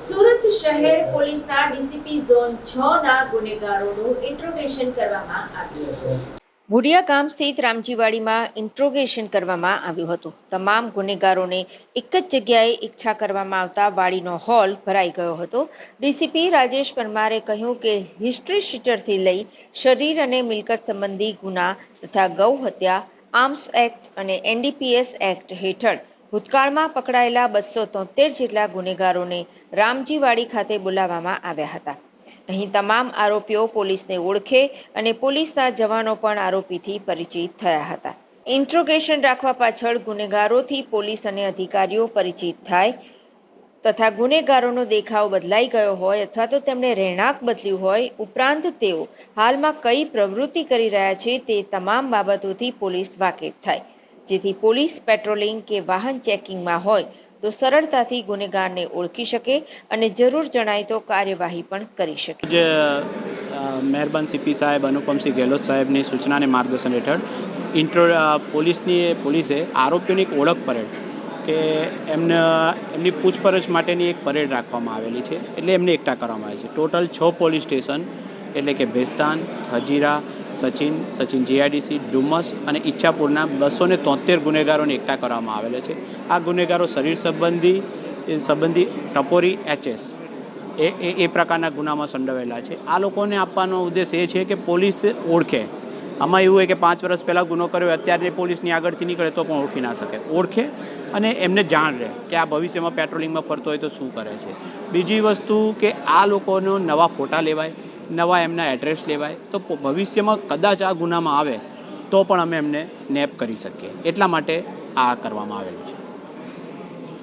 સુરત શહેર પોલીસના DCP zone 6 ના ગુનેગારોનું ઇન્ટ્રોગેશન કરવામાં આવ્યું હતું. ભુડિયા ગામ સ્થિત રામજીવાડીમાં ઇન્ટ્રોગેશન કરવામાં આવ્યું હતું. તમામ ગુનેગારોને એક જ જગ્યાએ ઈચ્છા કરવામાં આવતા વાડીનો હોલ ભરાઈ ગયો હતો. ડીસીપી રાજેશ પરમારે કહ્યું કે હિસ્ટ્રી શીટરથી લઈ શરીર અને મિલકત સંબંધી ગુના તથા ગૌ હત્યા આર્મ્સ એક્ટ અને એનડીપીએસ એક્ટ હેઠળ ભૂતકાળમાં પકડાયેલા બસો તોતેર જેટલા ગુનેગારોને રામજીવાડી ખાતે બોલાવવામાં આવ્યા હતા. અહીં તમામ આરોપીઓ પોલીસને ઓળખે અને પોલીસના જવાનો પણ આરોપીથી પરિચિત થયા હતા. ઇન્ટ્રોગેશન રાખવા પાછળ ગુનેગારોથી પોલીસ અને અધિકારીઓ પરિચિત થાય તથા ગુનેગારોનો દેખાવ બદલાઈ ગયો હોય અથવા તો તેમણે રહેણાંક બદલ્યું હોય ઉપરાંત તેઓ હાલમાં કઈ પ્રવૃત્તિ કરી રહ્યા છે તે તમામ બાબતોથી પોલીસ વાકેફ થાય. જેથી પોલીસ પેટ્રોલિંગ કે વાહન ચેકિંગમાં હોય તો સરળતાથી ગુનેગારને ઓળખી શકે અને જરૂર જણાય તો કાર્યવાહી પણ કરી શકે. જે મહેરબાન સીપી સાહેબ, અનુપમસિંહ ગેહલોત સાહેબની સૂચનાને માર્ગદર્શન હેઠળ ઇન્ટ્રો પોલીસની પોલીસે આરોપીઓની એક ઓળખ પરેડ કે એમને, એમની પૂછપરછ માટેની એક પરેડ રાખવામાં આવેલી છે. એટલે એમને એકઠા કરવામાં આવે છે. ટોટલ છ પોલીસ સ્ટેશન, એટલે કે ભેસ્તાન, હજીરા સચિન સચિન જીઆઈડીસી ડુમસ અને ઈચ્છાપુરના બસો ને તોતેર ગુનેગારોને એકઠા કરવામાં આવેલા છે. આ ગુનેગારો શરીર સંબંધી સંબંધી ટપોરી એચએસ એ એ પ્રકારના ગુનામાં સંડોવેલા છે. આ લોકોને આપવાનો ઉદ્દેશ એ છે કે પોલીસ ઓળખે. આમાં એવું હોય કે પાંચ વર્ષ પહેલાં ગુનો કર્યો, અત્યારે પોલીસની આગળથી નીકળે તો પણ ઓળખી ના શકે. ઓળખે અને એમને જાણ રહે કે આ ભવિષ્યમાં પેટ્રોલિંગમાં ફરતો હોય તો શું કરે છે. બીજી વસ્તુ કે આ લોકોનો નવા ફોટા લેવાય. નવા એમના એડ્રેસ લેવાય, તો ભવિષ્યમાં કદાચ આ ગુનામાં આવે, તો પણ અમે એમને નેપ કરી શકીએ. એટલા માટે આ કરવામાં આવેલું છે.